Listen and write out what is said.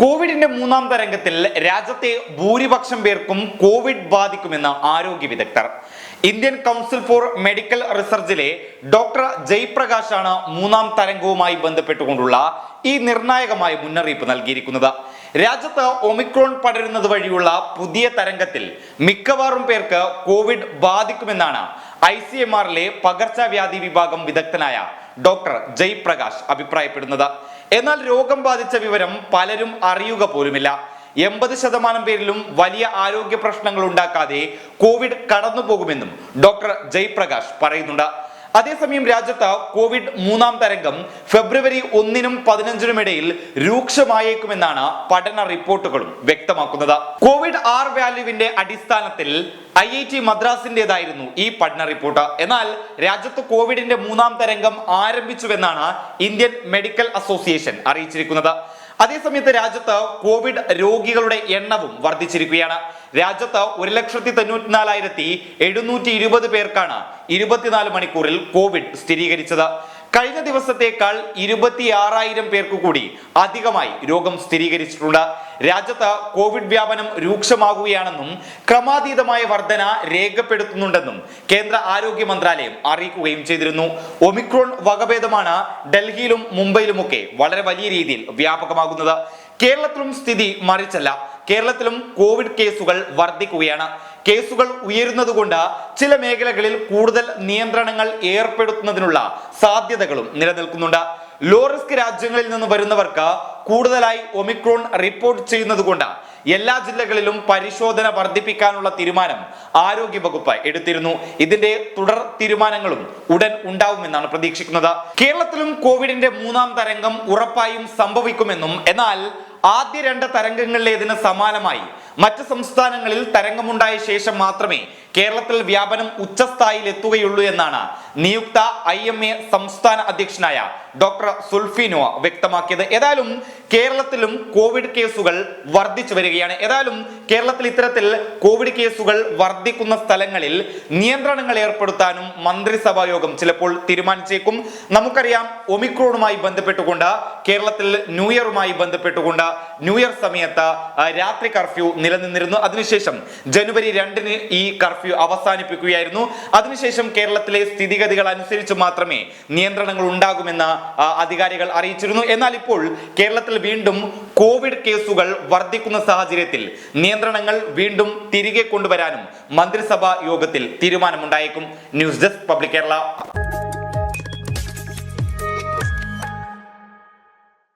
കോവിഡിന്റെ മൂന്നാം തരംഗത്തിൽ രാജ്യത്തെ ഭൂരിപക്ഷം പേർക്കും കോവിഡ് ബാധിക്കുമെന്ന് ആരോഗ്യ വിദഗ്ധർ. ഇന്ത്യൻ കൗൺസിൽ ഫോർ മെഡിക്കൽ റിസർച്ചിലെ ഡോക്ടർ ജയ്പ്രകാശാണ് മൂന്നാം തരംഗവുമായി ബന്ധപ്പെട്ടുകൊണ്ടുള്ള ഈ നിർണായകമായ മുന്നറിയിപ്പ് നൽകിയിരിക്കുന്നത്. രാജ്യത്ത് ഒമിക്രോൺ പടരുന്നത് വഴിയുള്ള പുതിയ തരംഗത്തിൽ മിക്കവാറും പേർക്ക് കോവിഡ് ബാധിക്കുമെന്നാണ് ഐ സി എം ആറിലെ പകർച്ചവ്യാധി വിഭാഗം വിദഗ്ധനായ ഡോക്ടർ ജയ്പ്രകാശ് അഭിപ്രായപ്പെടുന്നത്. എന്നാൽ രോഗം ബാധിച്ച വിവരം പലരും അറിയുക പോലുമില്ല. എൺപത് ശതമാനം പേരിലും വലിയ ആരോഗ്യ പ്രശ്നങ്ങൾ ഉണ്ടാക്കാതെ കോവിഡ് കടന്നു പോകുമെന്നും ഡോക്ടർ ജയ്പ്രകാശ് പറയുന്നുണ്ട്. അതേസമയം രാജ്യത്ത് കോവിഡ് മൂന്നാം തരംഗം ഫെബ്രുവരി ഒന്നിനും പതിനഞ്ചിനും ഇടയിൽ രൂക്ഷമായേക്കുമെന്നാണ് പഠന റിപ്പോർട്ടുകളും വ്യക്തമാക്കുന്നത്. കോവിഡ് ആർ വാല്യൂവിന്റെ അടിസ്ഥാനത്തിൽ ഐ ഐ ടി മദ്രാസിന്റേതായിരുന്നു ഈ പഠന റിപ്പോർട്ട്. എന്നാൽ രാജ്യത്ത് കോവിഡിന്റെ മൂന്നാം തരംഗം ആരംഭിച്ചുവെന്നാണ് ഇന്ത്യൻ മെഡിക്കൽ അസോസിയേഷൻ അറിയിച്ചിരിക്കുന്നത്. അതേസമയത്ത് രാജ്യത്ത് കോവിഡ് രോഗികളുടെ എണ്ണവും വർദ്ധിച്ചിരിക്കുകയാണ്. രാജ്യത്ത് ഒരു ലക്ഷത്തി തൊണ്ണൂറ്റിനാലായിരത്തി എഴുന്നൂറ്റി ഇരുപത് പേർക്കാണ് ഇരുപത്തിനാല് മണിക്കൂറിൽ കോവിഡ് സ്ഥിരീകരിച്ചത്. കഴിഞ്ഞ ദിവസത്തേക്കാൾ ഇരുപത്തി ആറായിരം പേർക്ക് കൂടി അധികമായി രോഗം സ്ഥിരീകരിച്ചിട്ടുണ്ട്. രാജ്യത്ത് കോവിഡ് വ്യാപനം രൂക്ഷമാകുകയാണെന്നും ക്രമാതീതമായ വർധന രേഖപ്പെടുത്തുന്നുണ്ടെന്നും കേന്ദ്ര ആരോഗ്യ മന്ത്രാലയം അറിയിക്കുകയും ചെയ്തിരുന്നു. ഒമിക്രോൺ വകഭേദമാണ് ഡൽഹിയിലും മുംബൈയിലുമൊക്കെ വളരെ വലിയ രീതിയിൽ വ്യാപകമാകുന്നത്. കേരളത്തിലും സ്ഥിതി മറിച്ചല്ല. കേരളത്തിലും കോവിഡ് കേസുകൾ വർദ്ധിക്കുകയാണ്. കേസുകൾ ഉയരുന്നതുകൊണ്ട് ചില മേഖലകളിൽ കൂടുതൽ നിയന്ത്രണങ്ങൾ ഏർപ്പെടുത്തുന്നതിനുള്ള സാധ്യതകളും നിലനിൽക്കുന്നുണ്ട്. ലോ റിസ്ക് രാജ്യങ്ങളിൽ നിന്ന് വരുന്നവർക്ക് കൂടുതലായി ഒമിക്രോൺ റിപ്പോർട്ട് ചെയ്യുന്നതുകൊണ്ട് എല്ലാ ജില്ലകളിലും പരിശോധന വർദ്ധിപ്പിക്കാനുള്ള തീരുമാനം ആരോഗ്യ വകുപ്പ് എടുത്തിരുന്നു. ഇതിന്റെ തുടർ തീരുമാനങ്ങളും ഉടൻ ഉണ്ടാവുമെന്നാണ് പ്രതീക്ഷിക്കുന്നത്. കേരളത്തിലും കോവിഡിന്റെ മൂന്നാം തരംഗം ഉറപ്പായും സംഭവിക്കുമെന്നും എന്നാൽ ആദ്യ രണ്ട് തരംഗങ്ങളിലേതിന് സമാനമായി മറ്റ് സംസ്ഥാനങ്ങളിൽ തരംഗമുണ്ടായ ശേഷം മാത്രമേ കേരളത്തിൽ വ്യാപനം ഉച്ചസ്ഥായിയിൽ എത്തുകയുള്ളൂ എന്നാണ് നിയുക്ത ഐ എം എ സംസ്ഥാന അധ്യക്ഷനായ ഡോക്ടർ സുൽഫിനോ വ്യക്തമാക്കിയത്. ഏതായാലും കേരളത്തിലും കോവിഡ് കേസുകൾ വർദ്ധിച്ചു വരികയാണ്. ഏതായാലും കേരളത്തിൽ ഇത്തരത്തിൽ കോവിഡ് കേസുകൾ വർദ്ധിക്കുന്ന സ്ഥലങ്ങളിൽ നിയന്ത്രണങ്ങൾ ഏർപ്പെടുത്താനും മന്ത്രിസഭാ യോഗം ചിലപ്പോൾ തീരുമാനിച്ചേക്കും. നമുക്കറിയാം ഒമിക്രോണുമായി ബന്ധപ്പെട്ടുകൊണ്ട് കേരളത്തിൽ ന്യൂ ഇയറുമായി ബന്ധപ്പെട്ടുകൊണ്ട് ന്യൂ ഇയർ സമയത്ത് രാത്രി കർഫ്യൂ നിലനിന്നിരുന്നു. അതിനുശേഷം ജനുവരി രണ്ടിന് ഈ കർഫ്യൂ അവസാനിപ്പിക്കുകയായിരുന്നു. അതിനുശേഷം കേരളത്തിലെ സ്ഥിതിഗതികൾ അനുസരിച്ച് മാത്രമേ നിയന്ത്രണങ്ങൾ ഉണ്ടാകുമെന്ന് അധികാരികൾ അറിയിച്ചിരുന്നു. എന്നാൽ ഇപ്പോൾ കേരളത്തിൽ വീണ്ടും കോവിഡ് കേസുകൾ വർദ്ധിക്കുന്ന സാഹചര്യത്തിൽ നിയന്ത്രണങ്ങൾ വീണ്ടും തിരികെ കൊണ്ടുവരാനും മന്ത്രിസഭാ യോഗത്തിൽ തീരുമാനമുണ്ടായേക്കും. News desk public Kerala.